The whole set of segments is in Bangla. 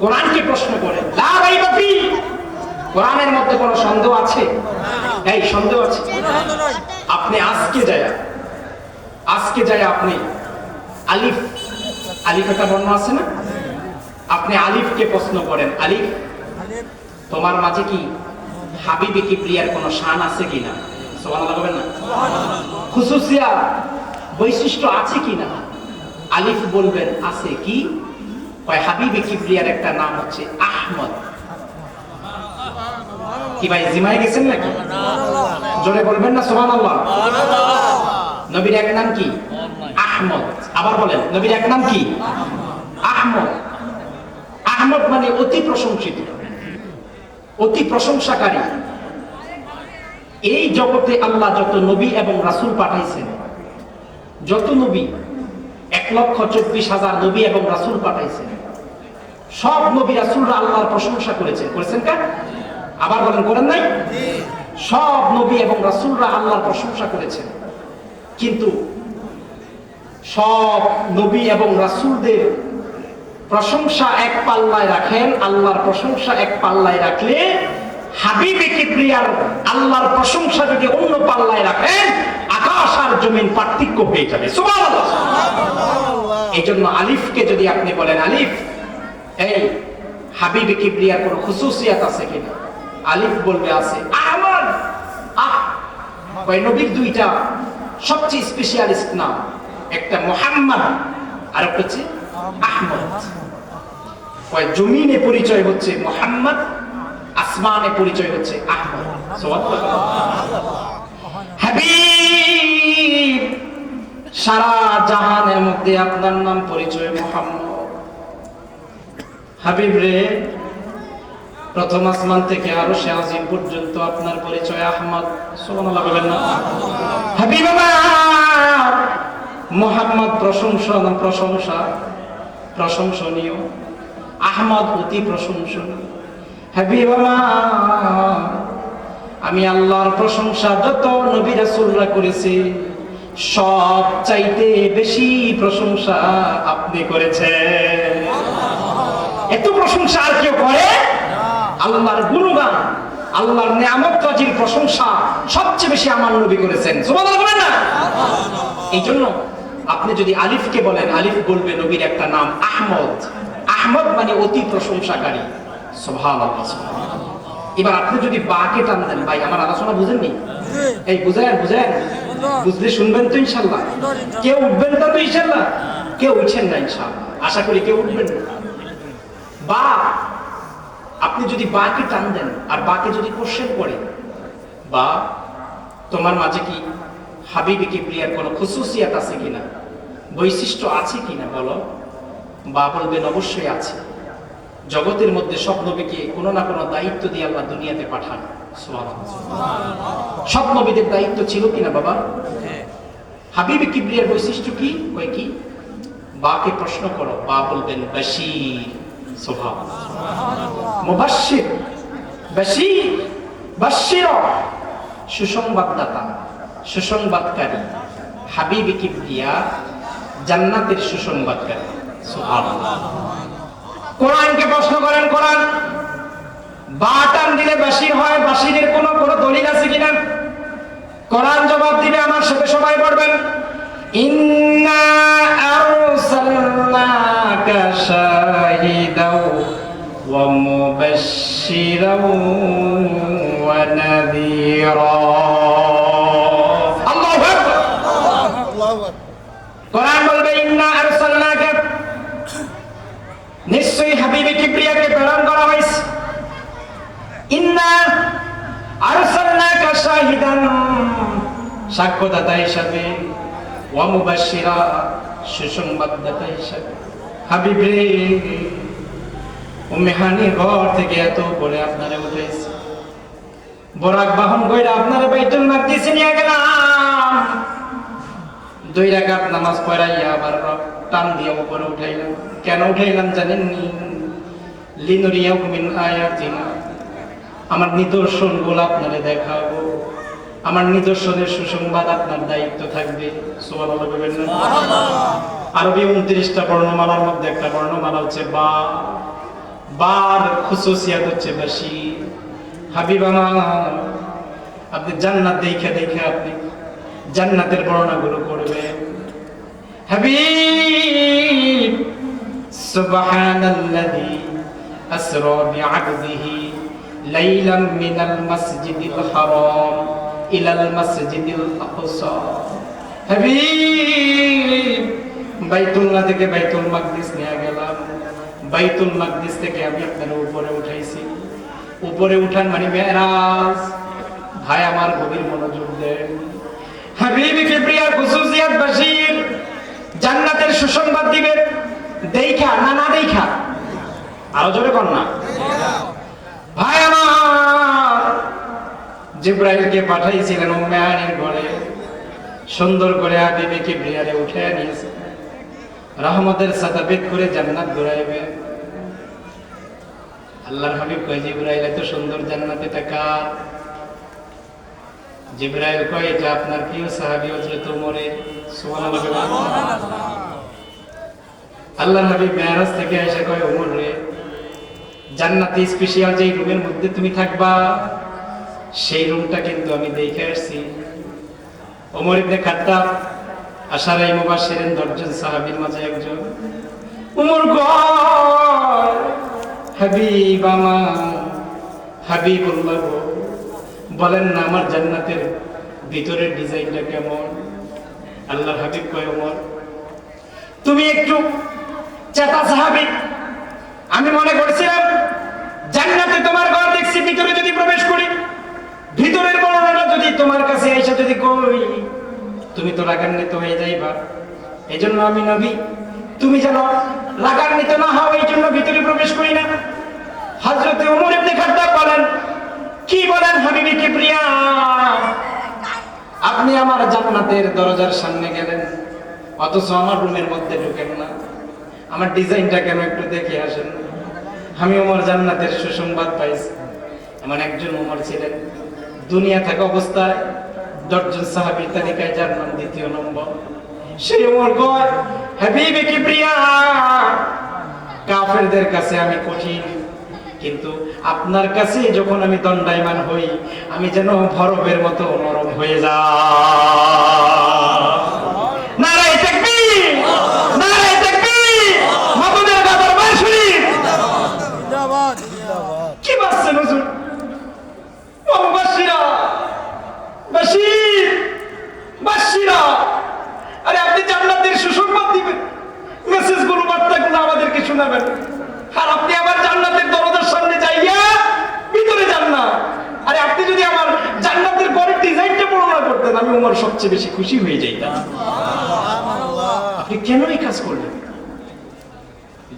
কোরআনকে প্রশ্ন ফি। কোরআনের মধ্যে কোনো সন্দেহ আছে? এই, সন্দেহ আছে? আপনি আজকে যায় আজকে যায় আপনি আলিফ আলিফ একটা বর্ণ আছে না? আপনি আলিফকে প্রশ্ন করেন, আলিফ, তোমার মাঝে কি হাবিবে কি প্রিয়ার কোনো শান আছে কিনা সুবহানাল্লাহ বলবেন না? খুসুসিয়া বৈশিষ্ট্য আছে কিনা আলিফ বলবেন, আছে কি? হাবিবে কি প্রিয়ার একটা নাম হচ্ছে আহমদ। কি ভাই জিমাই গেছেন নাকি? জোরে বলবেন না, সুবহানাল্লাহ। নবীর এক নাম কি? আহমদ। আবার বলেন, নবীর এক নাম কি? আহমদ। আহমদ মানে অতি প্রশংসিত, অতি প্রশংসাকারী। এই জগতে আল্লাহ যত নবী এবং রাসুল পাঠাইছেন, যত নবী, এক লক্ষ চব্বিশ হাজার নবী এবং রাসূল পাঠাইছেন সব নবী রাসূলরা আল্লাহর প্রশংসা করেছেন। করেছেন কার? আবার বলেন করেন নাই? সব নবী এবং রাসূলরা আল্লাহর প্রশংসা করেছেন। কিন্তু সব নবী এবং রাসূলদের প্রশংসা এক পাল্লায় রাখেন আল্লাহর প্রশংসা এক পাল্লায় রাখলে হাবিবে কিবরিয়ার আল্লাহর প্রশংসা যদি অন্য পাল্লায় রাখেন আকাশ আর জমিন পার্থক্য হয়ে যাবে। সুবহানাল্লাহ। এই জন্য আলিফকে যদি আপনি বলেন আলিফ এই হাবিবে কিবরিয়ার কোনো খুসুসিয়াত আছে কিনা? আলিফ বলবে আছে। আমার আহ! ওই নবীর দুইটা সবচেয়ে স্পেশালিস্ট নাম। একটা মোহাম্মদ আর একটা হচ্ছে আহমদ। ওই জমিনে পরিচয় হচ্ছে মোহাম্মদ, আসমানে পরিচয় হচ্ছে আহমদ। হাবিব! সারা জাহানের মধ্যে আপনার নাম পরিচয় মোহাম্মদ। হাবিব রে, প্রথম আসমান থেকে আরও সে আজিম পর্যন্ত আপনার পরিচয় আহমদ, সুবহানাল্লাহ বলেন না। হাবিব মোহাম্মদ প্রশংসা না প্রশংসা? প্রশংসনীয়। আহমদ অতি প্রশংসনীয়। হাবিব আমি আল্লাহর প্রশংসা যত নবী রাসূলরা করেছে, সব চাইতে বেশি প্রশংসা আপনি করেছেন। এত প্রশংসা আর কেউ করে? আল্লাহর গুণগান আল্লাহর নিয়ামত রাজির প্রশংসা সবচেয়ে বেশি আমার নবী করেছেন। সুবহানাল্লাহ বলেন না? এই জন্য আপনি যদি আলিফকে বলেন আলিফ বলবে নবীর একটা নাম আহমদ। আহমদ মানে অতি প্রশংসাকারী। সুবহানাল্লাহ। এবার আপনি যদি বাকে টান দেন ভাই আমার আলোচনা বুঝেননি? এই বুঝেন বুঝেন। বুঝলে শুনবেন তো ইনশাল্লাহ কেউ উঠবেন না তো ইনশাল্লাহ কেউ উঠছেন না ইনশাল্লাহ আশা করি কেউ উঠবেন না। বা আপনি যদি বাকে টান দেন আর বাকে যদি কোশ্চেন করে বা তোমার মাঝে কি হাবিবি কি প্রিয়ার কোনো খুসুসিয়াত আছে কিনা? বৈশিষ্ট্য আছে কিনা বলো? বা বলবেন, অবশ্যই আছে। জগতের মধ্যে সব নবীকে কোনো না কোনো দায়িত্ব দিয়ে আল্লাহ দুনিয়াতে পাঠান। সব নবীদের দায়িত্ব ছিল কিনা বাবা? হাবিবি কিবরিয়ার বৈশিষ্ট্য কি? কয় কি? বাকে প্রশ্ন করো। বা বলবেন, বশির। বশির সুসংবাদদাতা, সুসংবাদকারী জান্নাতের সুসংবাদকারী। প্রশ্ন করেন বাটান দিলে বাসির হয় বাসিরের কোনো কোনো দলিল আছে কিনা? কোরআন জবাব দিবে আমার সাথে, সবাই পড়বেন। ইন্না শাহিদাও ওয়া নাযীরা আল্লাহু আকবার! কোরআন বলবে ইন্না আরসালনাকা নিশ্চয়ই হাবিবে কিবরিয়াকে প্রেরণ করা হয়েছে। ইন্না আরসালনাকা শাহিদান সাক্ষ্যদাতা হিসাবে ওয়া মুবাশশিরা সুসংবাদদাতা হিসাবে। হাবিব রে উম্মেহানি ঘর থেকে এত করে আপনারে উঠাইছে। বরাক বাহন কইরা আপনারে বাইতুল মাকদিসে নিয়ে গেলাম। দুই রাকাত নামাজ পড়াইয়া আবার টান দিয়ে উপরে উঠাইলাম। কেন উঠাইলাম মিন আয়াতিনা। আমার নিদর্শনগুলো আপনারে দেখাবো। আমার নিদর্শনের সুসংবাদ আপনার দায়িত্ব থাকবে। আরবি উনত্রিশটা বর্ণমালার মধ্যে একটা বর্ণমালা হচ্ছে বা। বার খুসুসিয়াত হচ্ছে বেশি। হাবিব আমার, আপনি জান্নাত দেখে দেখে আপনি জান্নাতের বর্ণনাগুলো করবেন। হাবিব, সুবহানাল্লাযী আসরা বি'আবদিহি লাইলাম মিনাল মাসজিদিল হারাম ইলাল মাসজিদিল আকসা। হাবিব, বাইতুল্লাহ থেকে বাইতুল মাকদিস নিয়ে গেলাম। বাইতুল মাকদিস থেকে আমি আপনার উপরে উঠাইছি। উপরে উঠান মানে মেরাজ ভাই আমার গভীর মনোযোগ দেন। হাবিবি কিবরিয়ার খুসুসিয়াত বাশির, জান্নাতের সুসংবাদ দিবে। দেখা, না না দেখা? আরও জোরে কর না। ভাই আমার, জিব্রাইলকে পাঠাইছিলেন উম্মায়ানের ঘরে। সুন্দর করে হাবিবি কিবরিয়ারে উঠে নিয়েছে। রহমতের সাতাবেদ করে জান্নাত ঘুরাইবে। আল্লাহর হাবিব কয়, জিব্রাইল, এত সুন্দর জান্নাতে টাকা জিব্রাইল কয়, এটা আপনার প্রিয় সাহাবী ওমরের সুবহানাল্লাহ। আল্লাহর হাবিব মেরাজ থেকে এসে কয়, ওমর রে জান্নাতে স্পেশাল যেই রুমের মধ্যে তুমি থাকবা, সেই রুমটা কিন্তু আমি দেখে আসছি। ওমর ইবনে খাত্তাব আশারাই মুবাশশিরিন দশজন সাহাবীর মাঝে একজন। উমর হাবিব গো, বলেন না আমার জান্নাতের ভিতরের ডিজাইনটা কেমন? আল্লাহর হাবিব কয় উমর তুমি একটু চেতা সাহাবি। আমি মনে করছিলাম জান্নাতে তোমার ঘর দেখছি ভিতরে যদি প্রবেশ করি ভিতরের বর্ণনাটা যদি তোমার কাছে এসে যদি কই তুমি তো রাগান্বিত হয়ে যাইবা। এই জন্য আমি নবী। তুমি যেন রাগান্বিত না হও এই জন্য ভিতরে প্রবেশ করি না। হজরতে উমর ইবনে খাত্তাব বলেন, কি বলেন হাবিবি কিবরিয়া? আপনি আমার জান্নাতের দরজার সামনে গেলেন, অথচ আমার রুমের মধ্যে ঢুকেন না। আমার ডিজাইনটা কেন একটু দেখে আসেন আমি ওমর জান্নাতের সুসংবাদ পাইছি। এমন একজন ওমর ছিলেন। দুনিয়া থাকা অবস্থায় দশজন সাহাবি তালিকায় যার নাম দ্বিতীয় নম্বর। সেই ওমর কয়, হাবিবে কিবরিয়া, কাফেরদের কাছে আমি কঠিন। কিন্তু আপনার কাছে যখন আমি দণ্ডায়মান হই, আমি যেন ভরবের মতো নরম হয়ে যা নারায় তাকবীর নারায় তাকবীর মাবুদের বাবার বাঁশরি জিন্দাবাদ জিন্দাবাদ কি বাসছেন হুজুর ও বাসিরা বাসির বাসিরা আরে আপনি জান্নাতের সুসংবাদ দিবেন মেসেজগুলো বার্তাগুলো আমাদেরকে আর আপনি আমার জান্নাতের দরজার সামনে যাইয়া ভিতরে যান না। আরে আপনি যদি আমার জান্নাতের ঘরের ডিজাইনটা বর্ণনা করতেন, আমি আমার সবচেয়ে বেশি খুশি হয়ে যাইতাম। আপনি কেন এই কাজ করলেন?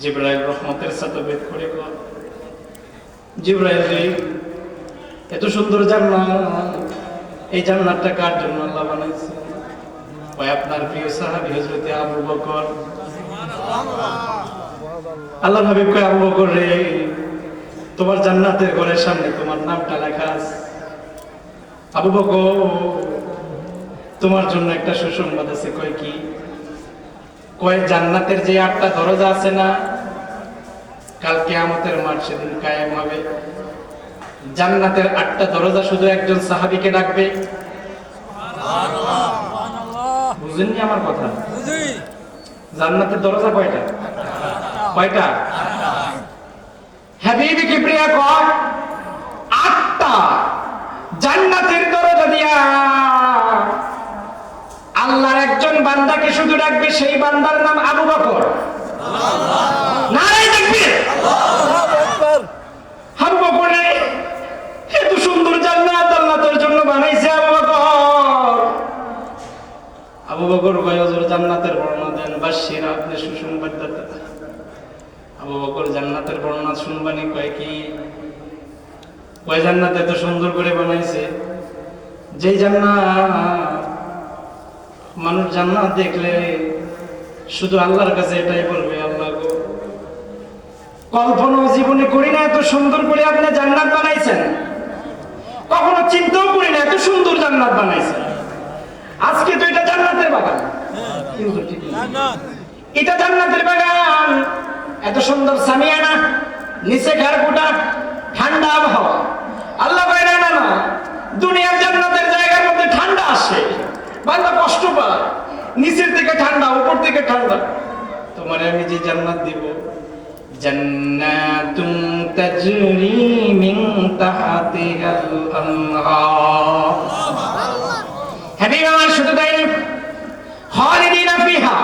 জিব্রাইল রহমতের সাথে বেদ করে জিব্রাইল, এত সুন্দর জান্নাত। এই জান্নাতটা কার জন্য আল্লাহ বানাইছে? আপনার প্রিয় সাহাবী হযরত আবু বকর। আল্লাহ হাবিব কয় আবু বকর রে তোমার জান্নাতের ঘরের সামনে তোমার নামটা লেখা আছে। আবু বকর তোমার জন্য একটা সুসংবাদ আছে। কয় কি? কয় জান্নাতের যে আটটা দরজা আছে না কাল কিয়ামতের মাঠ সেদিন কায়েম হবে। জান্নাতের আটটা দরজা শুধু একজন সাহাবীকে ডাকবে। বুঝেননি আমার কথা? জান্নাতের দরজা কয়টা? কয়টা? হাবিবি কিবরিয়া কয়, আটটা। জান্নাতের দরজা দিয়া। আল্লাহর একজন বান্দাকে শুধু ডাকবে, সেই বান্দার নাম আবু বকর। নারাই একবার আবু বকর এত জন্য বানাইছে আবু বকর। আবু বকর জান্নাতের বর্ণনা দেন বাশির আপনি সুসংবাদদাতা আবু বকর জান্নাতের বর্ণনা শুনবানি কয় কি? কয় জান্নাত এত সুন্দর করে বানাইছে। যেই জান্নাত মানুষ জান্নাত দেখলে শুধু আল্লাহর কাছে এটাই বলবে আল্লাহ গো। কল্পনা জীবনে করি না এত সুন্দর করে আপনি জান্নাত বানাইছেন। কখনো চিন্তাও করি না এত সুন্দর জান্নাত বানাইছেন। আজকে তো এটা জান্নাতের বাগান। কিন্তু ঠিক এটা জান্নাতের বাগান। এত সুন্দর সামিয়ানা, নিচে ঘাড়কুটা, ঠান্ডা আবহাওয়া। আল্লাহ কয় না না দুনিয়ার জান্নাতের জায়গার মধ্যে ঠান্ডা আসে। বান্দা কষ্ট পায়। নিচের থেকে ঠান্ডা, উপর থেকে ঠান্ডা। তোমার আমি যে জান্নাত দিব জান্নাতুন তাজরি মিন তাহতিহাল আনহার। হাবিব আমার শুধু তাই না, খালিদিনা ফিহা।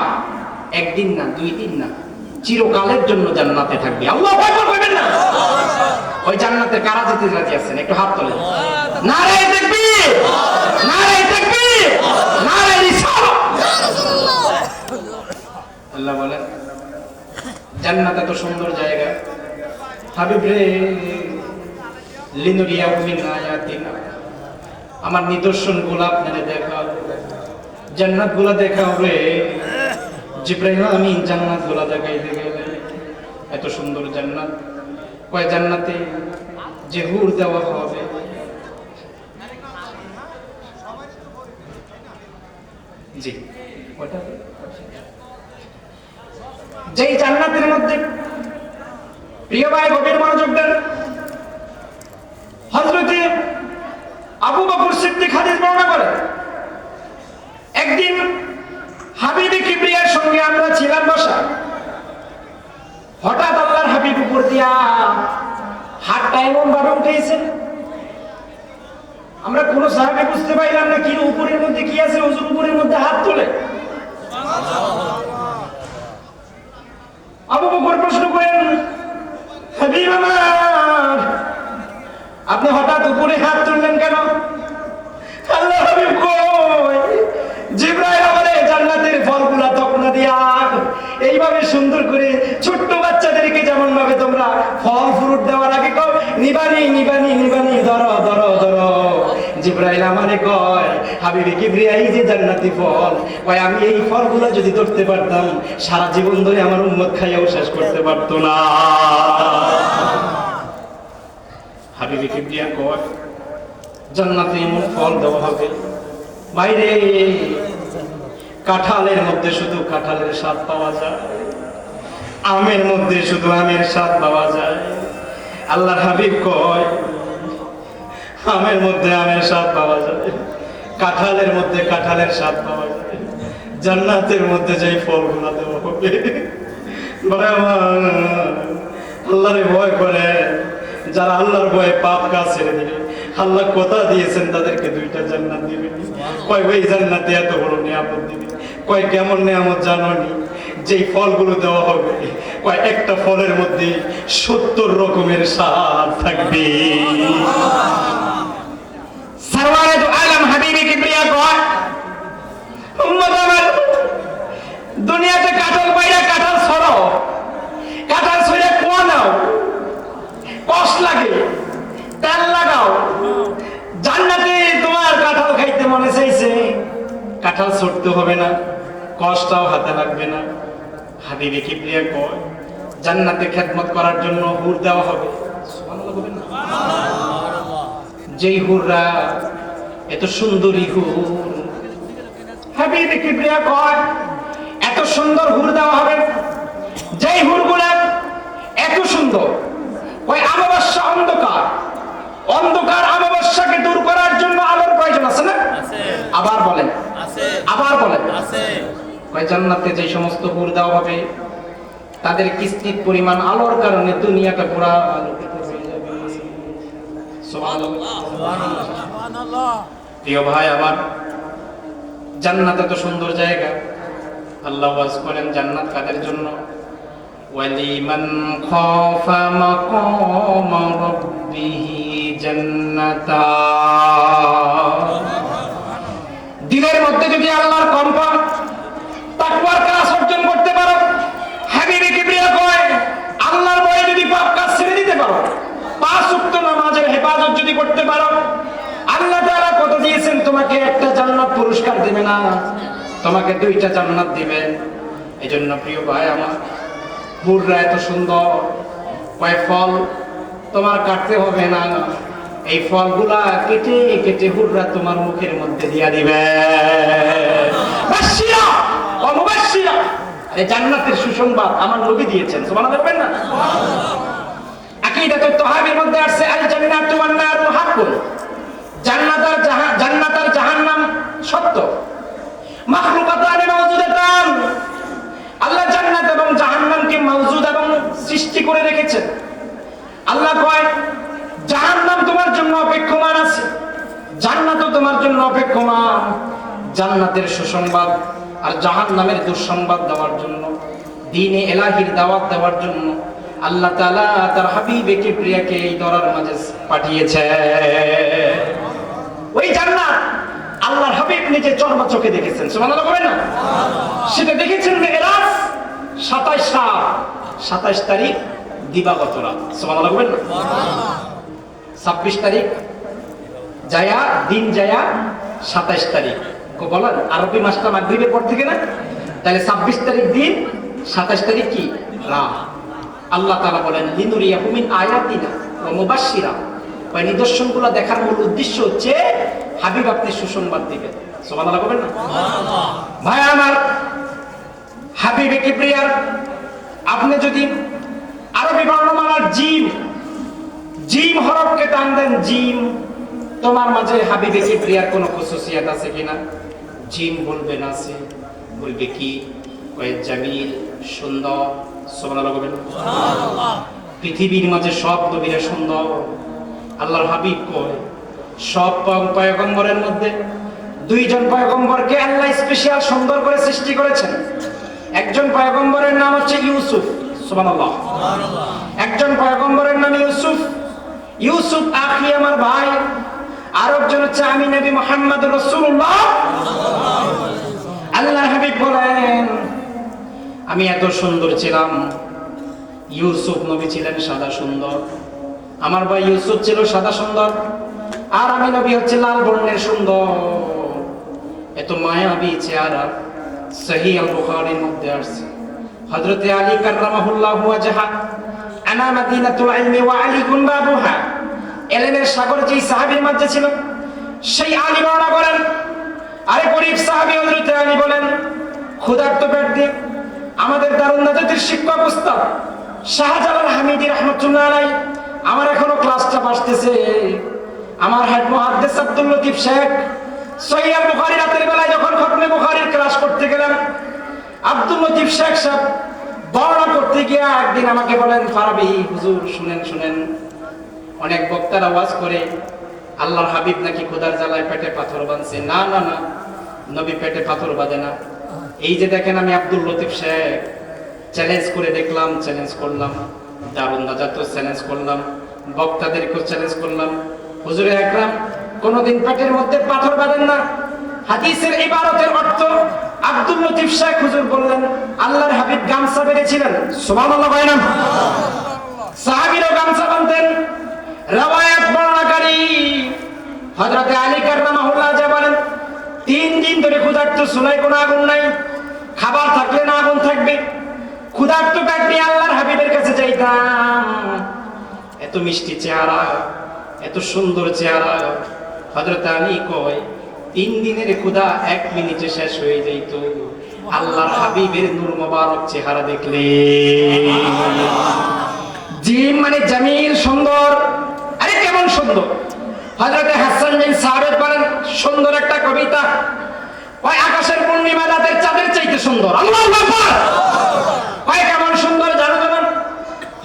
একদিন না, দুই দিন না চিরকালের জন্য জান্নাতে থাকবে। আল্লাহ আকবার কইবেন না। ওই জান্নাতে কারা যেতে রাজি আছেন? একটু হাত তোলেন। তাকবীর! নারায়ে তাকবীর! নারায়ে রিসালাত! আল্লাহ বলেন, জান্নাত এত সুন্দর জায়গা। হাবিব রে লিনুরিয়া মিন আয়াতিনা। আমার নিদর্শনগুলো আপনারা দেখাও। জান্নাতগুলা দেখাও রে। জিব্রাইল, আমি জান্নাতগুলা দেখাইতে গেলে এত সুন্দর জান্নাত। কয় জান্নাতে যে হুর দেওয়া হবে। জি ওটা যেই জান্নাতের মধ্যে প্রিয় ভাই গভীর মনোযোগ দেন হজরতে আবু বকর সিদ্দিক হাদিস বর্ণনা করে, একদিন হাবিবে সঙ্গে আমরা ছিলাম বসা। হঠাৎ আল্লাহর হাবিব উপর দিয়া হাতটা এমন ভাবে উঠেছেন আমরা কোন সাহাবে বুঝতে পাইলাম না কি উপরের মধ্যে কি আছে, হুজুর উপরের মধ্যে হাত তোলে। আবু বকর প্রশ্ন করেন, হাবিব আমার, আপনি হঠাৎ উপরে হাত তুললেন কেন আল্লাহ হাবিব কই জিব্রাইল আমারে জান্নাতের ফলগুলা তকনা দিয়া এইভাবে সুন্দর করে ছোট্ট বাচ্চাদেরকে যেমন ভাবে তোমরা ফল ফ্রুট দেওয়ার আগে কও নিবানি নিবানি নিবানি ধরো ধরো ধরো জিব্রাইল কয়, হাবিবি যে জান্নাতি ফল। কয়, আমি এই ফলগুলো যদি ধরতে পারতাম, সারা জীবন ধরে আমার উম্মত খাইয়াও শেষ করতে না। হাবিবি কিবরিয়া কয়, জান্নাতে এমন ফল দেওয়া হবে? বাইরে কাঁঠালের মধ্যে শুধু কাঁঠালের স্বাদ পাওয়া যায়, আমের মধ্যে শুধু আমের স্বাদ পাওয়া যায়। আল্লাহ হাবিব কয় আমের মধ্যে আমের স্বাদ পাওয়া যাবে কাঁঠালের মধ্যে কাঁঠালের স্বাদ পাওয়া যাবে জান্নাতের মধ্যে যেই ফলগুলো দেওয়া হবে আল্লাহরে ভয় করে। যারা আল্লাহর ভয়ে পাপ কাজ ছেড়ে দিবে আল্লাহ কথা দিয়েছেন তাদেরকে দুইটা জান্নাত দিবে। কয় ওই জান্নাতে এত বড় নিয়ামত দিবে? কয় কেমন নিয়ামত জানোনি যেই ফলগুলো দেওয়া হবে একটা ফলের মধ্যে সত্তর রকমের স্বাদ থাকবে। আলম হাবিবি কিবরিয়া কয় দুনিয়াতে কাঁঠাল পাইরা কাঁঠাল ছড়াও, কাঁঠাল ছড়ে কুয়া নাও, কষ লাগে, তেল লাগাও। জান্নাতে তোমার কাঁঠাল খাইতে মনে চাইছে, কাঁঠাল ছড়তে হবে না কষ্টটাও হাতে লাগবে না। হাবিবে কিবলিয়া কয় জান্নাতে খেদমত করার জন্য হুর দেওয়া হবে? যেই হুররা এত সুন্দরী হুর। হাবিবে কিবরিয়া কয় এত সুন্দর হুর দেওয়া হবে। যেই হুরগুলা এত সুন্দর ওই আমাবস্যা অন্ধকার। অন্ধকার আমাবস্যাকে দূর করার জন্য আলোর প্রয়োজন আছে না? আবার বলেন। আবার বলেন। ওই জান্নাতে যে সমস্ত হুর দেওয়া হবে তাদের কিস্তির পরিমাণ আলোর কারণে দুনিয়াটা পুরা আলোকিত হয়ে যাবে। প্রিয় ভাই আমার জান্নাত এত সুন্দর জায়গা। আল্লাহ ওয়াজ করেন জান্নাত কাদের জন্য? ওয়ালিমান খাফা মাকাম রাব্বিহি জান্নাতা। দিনের মধ্যে যদি আল্লাহর কম্পন তাকওয়ার কাজ অর্জন করতে পারো হাবিবে কিবরিয়া কয় আল্লাহর ভয়ে যদি পাপ কাজ ছেড়ে দিতে পারো পাঁচ উক্ত নামাজের হেফাজত যদি করতে পারো, আল্লাহ তাআলা কত দিয়েছেন? তোমাকে একটা জান্নাত পুরস্কার না? তোমাকে দুইটা জান্নাত দিবেন এই জন্য প্রিয় ভাই আমার হুররা এত সুন্দর। কয় ফল তোমার কাটতে হবে না। এই ফলগুলা কেটে কেটে হুররা তোমার মুখের মধ্যে দিয়া দিবে। জান্নাতের সুসংবাদ আমার নবী দিয়েছেন তোমার বলবেন না? সূরাতুত তাহাবির মধ্যে আসছে আল জান্নাতু ওয়ান নারু হাক্কুন। জান্নাত আর জান্নাত আর জাহান্নাম সত্য। মাখলুকাতান মাওজুদাতান। আল্লাহ জান্নাত এবং জাহান্নামকে মাওজুদ এবং সৃষ্টি করে রেখেছেন। আল্লাহ কয়, জাহান্নাম তোমার জন্য অপেক্ষমান আছে। জান্নাতও তোমার জন্য অপেক্ষমান। জান্নাতের সুসংবাদ আর জাহান্নামের দুঃসংবাদ দেওয়ার জন্য, দিনে এলাহির দাওয়াত দেওয়ার জন্য আল্লাহ তাআলা তার হাবিবে কিবরিয়াকে এই দরার মাঝে পাঠিয়েছে। ওই জান্নাত আল্লাহর হাবিব নিজে চর্মা চোখে দেখেছেন। সুবহানাল্লাহ বলেন না? সেটা দেখেছেন সাতাইশ তারিখ দিবাগত রাত। সুবহানাল্লাহ বলেন না? ছাব্বিশ তারিখ যায়া, দিন যায়া, সাতাইশ তারিখ। বলেন, আরবি মাসটা মাগরিবের পর থেকে না? তাহলে ছাব্বিশ তারিখ দিন, সাতাইশ তারিখ কি? রাত। আল্লাহ তাআলা বলেন লিনুরিয়া হুমিন আয়াতিনা ও ওই নিদর্শনগুলো দেখার মূল উদ্দেশ্য হচ্ছে হাবিব আপনি সুসংবাদ দিবেন। সুবহানাল্লাহ বলেন না? ভাই আমার হাবিবে কিবরিয়ার আপনি যদি আরবি বর্ণমালার জিম জিম হরফকে টান দেন জিম তোমার মাঝে হাবিবে কিবরিয়ার কোনো খুসুসিয়াত আছে কিনা? জিম বলবে না আছে বলবে কি? কয়ে জামিল সুন্দর পৃথিবীর মাঝে সব নবীরা সুন্দর। আল্লাহর হাবিব কয়, সব পয়- পয়গম্বরের মধ্যে দুইজন পয়গম্বরকে আল্লাহ স্পেশাল সুন্দর করে সৃষ্টি করেছেন। একজন পয়গম্বরের নাম হচ্ছে ইউসুফ, সুবহানাল্লাহ। একজন পয়গম্বরের নাম ইউসুফ ইউসুফ আখি আমার ভাই। আর একজন হচ্ছে আমি নবী মোহাম্মদ রসুল্লাহ আল্লাহ হাবিব বলেন আমি এত সুন্দর ছিলাম। ইউসুফ নবী ছিলেন সাদা সুন্দর। আমার ভাই ইউসুফ ছিল সাদা সুন্দর। আর আমি নবী হচ্ছে লাল বর্ণের সুন্দর। এত মায়াবী চেহারা সহি আল বুখারীর মধ্যে আসছে। হযরতে আলী কাররামাহুল্লাহু ওয়াজহা, আনা মাদিনাতুল ইলমি ওয়া আলী কুন বাবুহা। এলেমের সাগর যেই সাহাবীর মধ্যে ছিল, সেই আলী বর্ণনা করেন। আরে গরিব সাহাবী হযরতে আলী বলেন ক্ষুধার্ত পেট দিয়ে আমাদের দারুণ নাজাতের শিক্ষক উস্তাদ শাহজালাল হামিদি রহমতুল্লাহ আলাই আমার এখনও ক্লাসটা বাসতেছে। আমার হেড মুহাদ্দিস আব্দুল লতিফ শেখ সহিহ বুখারী রাতের বেলায় যখন খতমে বুখারীর ক্লাস করতে গেলাম, আব্দুল লতিফ শেখ সাহেব বর্ণনা করতে গিয়ে একদিন আমাকে বলেন, ফারাবি, হুজুর, শুনেন শুনেন। অনেক বক্তারা আওয়াজ করে, আল্লাহর হাবিব নাকি খোদার জ্বালায় পেটে পাথর বাঁধছে? না না না, নবী পেটে পাথর বাঁধে না। এই যে দেখেন আমি আব্দুল লতিফ শেখ চ্যালেঞ্জ করে দেখলাম চ্যালেঞ্জ করলাম দারুণ নাজাত চ্যালেঞ্জ করলাম, বক্তাদেরকেও চ্যালেঞ্জ করলাম। হুজুরে একরাম কোনোদিন পেটের মধ্যে পাথর বাঁধেন না। হাদিসের ইবারতের অর্থ, আব্দুল লতিফ শেখ হুজুর বললেন, আল্লাহর হাবিব গামছা বেঁধেছিলেন। সুবহানাল্লাহ ভাই না? সাহাবীরও গামছা বাঁধতেন। রাওয়ায়াত বর্ণনাকারী হযরতে আলী কাররামাহুল্লাহ যা বলেন, তিন দিন ধরে ক্ষুধার্ত সুলাই কোনো আগুন নাই। খাবার থাকলে না আগুন থাকবে। ক্ষুধার্ত পেট নিয়ে আল্লাহর হাবিবের কাছে যাইতাম। এত মিষ্টি চেহারা, এত সুন্দর চেহারা। হযরত আলী কয়, তিন দিনের ক্ষুধা এক মিনিটে শেষ হয়ে যাইত। আল্লাহর হাবিবের নূর মোবারক চেহারা দেখলে। জিম মানে জামিল, সুন্দর। আরে কেমন সুন্দর। হযরতে হাসান বিন সাহাবেদ বলেন, সুন্দর একটা কবিতা। ওই আকাশের পূর্ণিমা রাতের চাঁদের চাইতে সুন্দর। আল্লাহু কেমন সুন্দর, জানো যেমন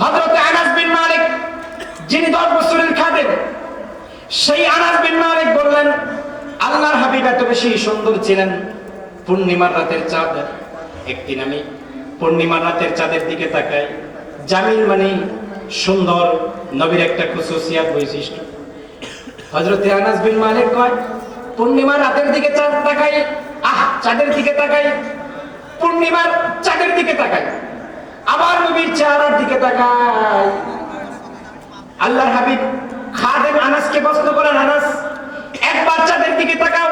হযরতে আনাস বিন মালিক, যিনি দশ বছরের খাদেম, সেই আনাস বিন মালিক বললেন, আল্লাহর হাবিব এত বেশি সুন্দর ছিলেন, পূর্ণিমার রাতের চাঁদ একদিন আমি পূর্ণিমার রাতের চাঁদের দিকে তাকাই। জামিল মানে সুন্দর, নবীর একটা খুশুসিয়াত বৈশিষ্ট্য। হযরতে আনাস বিন মালিক কয়, পূর্ণিমার রাতের দিকে চাঁদ তাকাই, আহ, চাঁদের দিকে তাকাই পূর্ণিমার চাঁদের দিকে তাকাই। আবার নবীর চেহারার দিকে তাকাই। আল্লাহর হাবিব খাদেম আনাসকে প্রশ্ন করেন, আনাস, একবার চাঁদের দিকে তাকাও,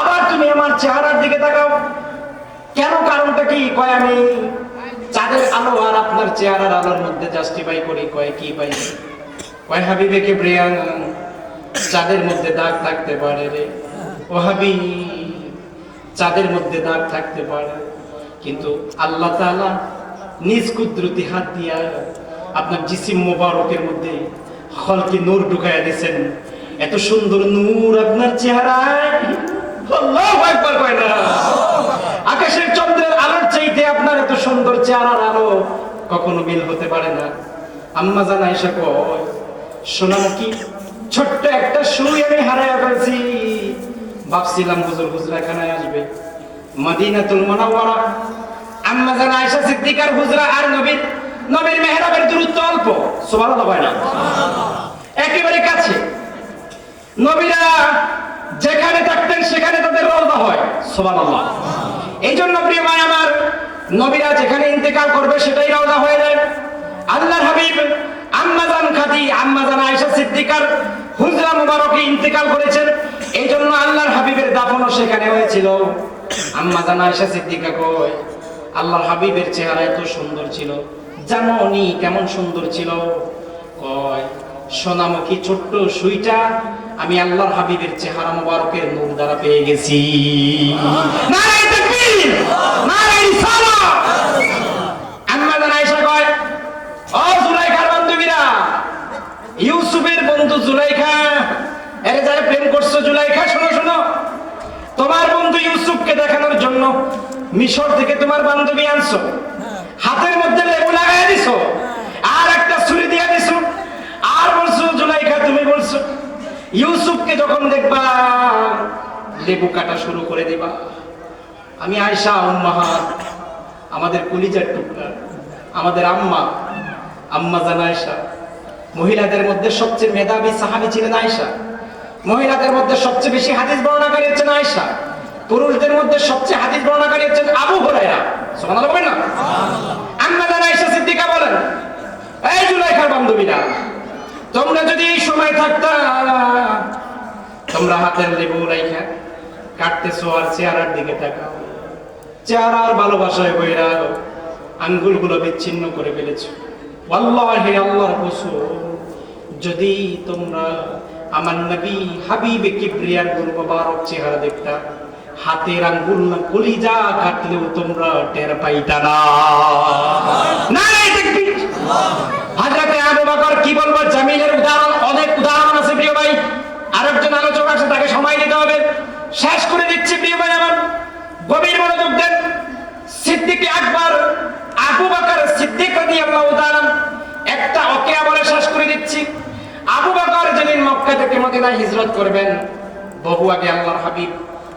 আবার তুমি আমার চেহারার দিকে তাকাও। কেন কারণটা কি? কয় আমি, চাঁদের আলো আর আপনার চেহারার আলোর মধ্যে জাস্টিফাই করি, কয় কি পাই? কয় হাবিবে কে ব্রিয়ান চাঁদের মধ্যে দাগ থাকতে পারে রে। ও হাবি চাঁদের মধ্যে দাগ থাকতে পারে। কিন্তু আল্লাহ তাআলা নিজ কুদরতি হাত দিয়া আপনার জিসিম মোবারকের মধ্যে খলকে নূর ঢুকাইয়া দিয়েছেন। এত সুন্দর নূর আপনার চেহারায়। আকাশের চন্দ্রের আলোর চাইতে আপনার এত সুন্দর চেহারার আলো কখনো মিল হতে পারে না। আম্মা জানা এসে কয় কি ছোট্ট একটা সুই আমি হারাইয়া ফেলছি? ভাবছিলাম হুজুর হুজরাখানায় আসবে। মদিনাতুল মুনাওয়ারা। আম্মা জানা আয়েশা সিদ্দিকার হুজরা আর নবীর নবীর মেহরাবের দূরত্ব অল্প। সুবহানাল্লাহ হয় না। একেবারে কাছে। নবীরা যেখানে থাকতেন, সেখানে তাদের রওজা হয়। সুবহানাল্লাহ। এই জন্য প্রিয় ভাই আমার, নবীরা যেখানে ইন্তেকাল করবে, সেটাই রওজা হয়ে যায়। আল্লাহর হাবিব আম্মাজান খাদি আম্মাজান আয়েশা সিদ্দিকার হুজরা মুবারকে ইন্তেকাল করেছেন। এই জন্য আল্লাহর হাবিবের দাফনও সেখানে হয়েছিল। আম্মাজান আয়েশা সিদ্দিকা কয়, আল্লাহর হাবিবের চেহারা এত সুন্দর ছিল, জানো উনি কেমন সুন্দর ছিল? কয়, সোনামুখী ছোট্ট সুইটা আমি আল্লাহর হাবিবের চেহারা মুবারকের নূর দ্বারা পেয়ে গেছি। আম্মা জান ইউসুফের বন্ধু জুলাইখা, এরে যারা প্রেম করছ জুলাইখা, শোনো শোনো তোমার বন্ধু ইউসুফকে দেখানোর জন্য মিশর থেকে তোমার বান্ধবী আনছো। হাতের মধ্যে লেবু লাগাই দিছো। আর একটা ছুরি দিয়ে দিছো। আর বলছো, জুলাইখা, তুমি বলছো, ইউসুফকে যখন দেখবা, লেবু কাটা শুরু করে দিবা। আমি আয়সা উম্মাহাত আমাদের কলিজার টুকরা, আমাদের আম্মা আম্মা জান আয়সা মহিলাদের মধ্যে সবচেয়ে মেধাবী সাহাবী ছিলেন আয়সা মহিলাদের মধ্যে সবচেয়ে বেশি হাদিস বর্ণনাকারী হচ্ছেন আয়সা পুরুষদের মধ্যে সবচেয়ে হাদিস বর্ণনাকারী হচ্ছেন আবু হুরায়রা। সুবহানাল্লাহ বলেন না? আম্মা জান আয়সা সিদ্দিকা বলেন, এই জুলাইখার বান্ধবীরা, তোমরা যদি এই সময় থাকতা, তোমরা হাতের লেবু রাইখা কাটতেছো আর চেহারার দিকে তাকাও। চেহারার ভালোবাসায় বইরা আঙ্গুলগুলো বিচ্ছিন্ন করে ফেলেছো। আল্লাহে আল্লাহর কসম যদি তোমরা আমার নবী হাবিবে কিবরিয়ার গুল মোবারক চেহারা দেখতা। হাতের আঙ্গুল না কলিজা কাটলেও তোমরা টের পাইতা না। তাকবীর হাজরাতে আবু বকর কি বলব? জামিলের উদাহরণ, অনেক উদাহরণ আছে প্রিয় ভাই। আরেকজন আলোচক আছে, তাকে সময় দিতে হবে। শেষ করে দিচ্ছি প্রিয় ভাই আমার। গভীর মনোযোগ দেন। সিদ্দিক আকবর, আবু বকর সিদ্দিক রাদিয়াল্লাহু তাআলা, একটা ওকে বলে শেষ করে দিচ্ছি। আবু বকর যেদিন মক্কা থেকে মদিনায় হিজরত করবেন, বহু আগে আল্লাহর হাবিব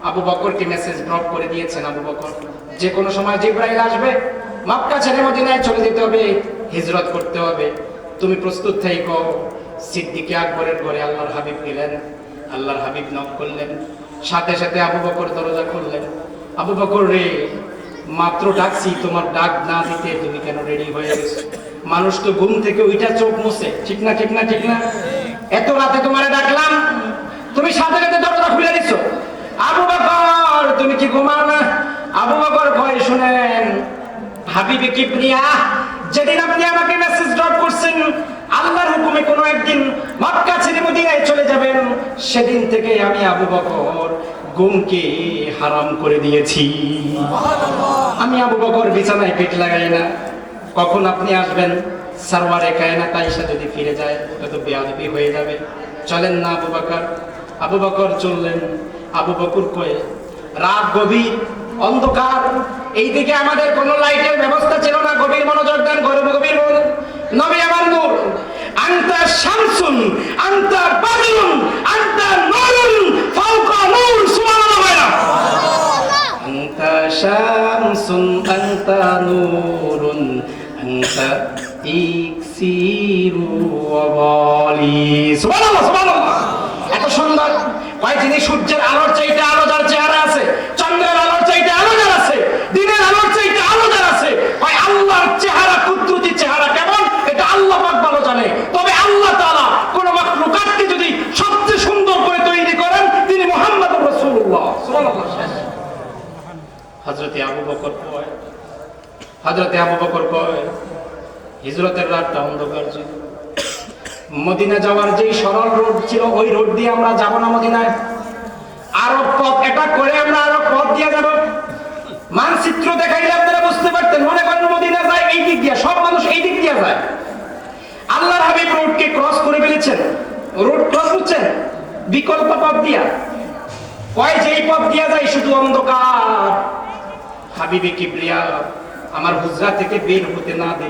আবু বকরকে মেসেজ ড্রপ করে দিয়েছেন আবু বকর। যে কোনো সময় জিব্রাইল আসবে, মক্কা ছেড়ে মদিনায় চলে যেতে হবে, হিজরত করতে হবে। তুমি প্রস্তুত থাইকো। সিদ্দিকে আকবরের ঘরে আল্লাহর হাবিব গেলেন। আল্লাহর হাবিব নক করলেন। সাথে সাথে আবু বকর দরজা খুললেন। আবু বকর রে, মাত্র ডাকছি, তোমার ডাক না দিতে তুমি কেন রেডি হয়ে গেছো? মানুষ তো ঘুম থেকে ওইটা চোখ মুছে। ঠিক না ঠিক না ঠিক না? এত রাতে তোমারে ডাকলাম, তুমি সাথে সাথে দরজা খুলে দিছো। আবু বকর, তুমি কি ঘুমাও না? আবু বকর ভয় শুনেন, হাবিবে কিবরিয়া, যেদিন আপনি আমাকে মেসেজ ড্রপ করছেন, আল্লাহর হুকুমে কোনো একদিন মক্কা ছেড়ে মদিনায় চলে যাবেন। সেদিন থেকে আমি আবু বকর গুমকে হারাম করে দিয়েছি। আমি আবু বকর বিছানায় পেট লাগাই না। কখন আপনি আসবেন? সারওয়ারে কায়নাত আইসা যদি ফিরে যায় তত বেয়াদবি হয়ে যাবে। চলেন না আবু বাকর। আবু বকর চললেন। আবু বকর কয়ে, রাত গভীর, অন্ধকার। এইদিকে আমাদের কোনো লাইটের ব্যবস্থা ছিল না। গভীর মনোযোগ দেন করব গভীর নবী আমার নূর। আন্তা শামসুন, আন্তা বাদরুন, আন্তা নূরুন ফাওকা নূর, সুবহানাল্লাহ। আন্তা শামসুন, আন্তা নূর। এত সুন্দর। কয় যিনি সূর্যের আলোর চাইতে আলো যার চেহারা আছে? চন্দ্রের আলোর চাইতে আলো যার আছে? দিনের আলোর চাইতে আলো যার আছে? কয় আল্লাহর চেহারা কুদরতি চেহারা কেমন? এটা আল্লাহ পাক ভালো জানে। তবে আল্লাহ তাআলা কোন মাখলুকাতকে যদি সবচেয়ে সুন্দর করে তৈরি করেন, তিনি মুহাম্মদুর রাসূলুল্লাহ। সুবহানাল্লাহ। শেষ আবু বকর কয়? হজরতে আবু বকর কয় হিজরতের রাতটা অন্ধকার ছিল। মদিনা যাওয়ার যেই সরল রোড ছিল, ওই রোড দিয়ে আমরা যাব না মদিনায়। আরও পথ এটা করে আমরা আরও পথ দিয়ে যাব। মানচিত্র দেখাইলে আপনারা বুঝতে পারতেন, মনে করেন মদিনা যায় এই দিক দিয়ে, সব মানুষ এই দিক দিয়ে যায়। আল্লাহর হাবিব রোডকে ক্রস করে ফেলেছেন। রোড ক্রস করছেন? বিকল্প পথ দিয়া। কয় যেই পথ দিয়া যায়, শুধু অন্ধকার। হাবিবে কিবরিয়া, আমার হুজরা থেকে বের হতে না দেরি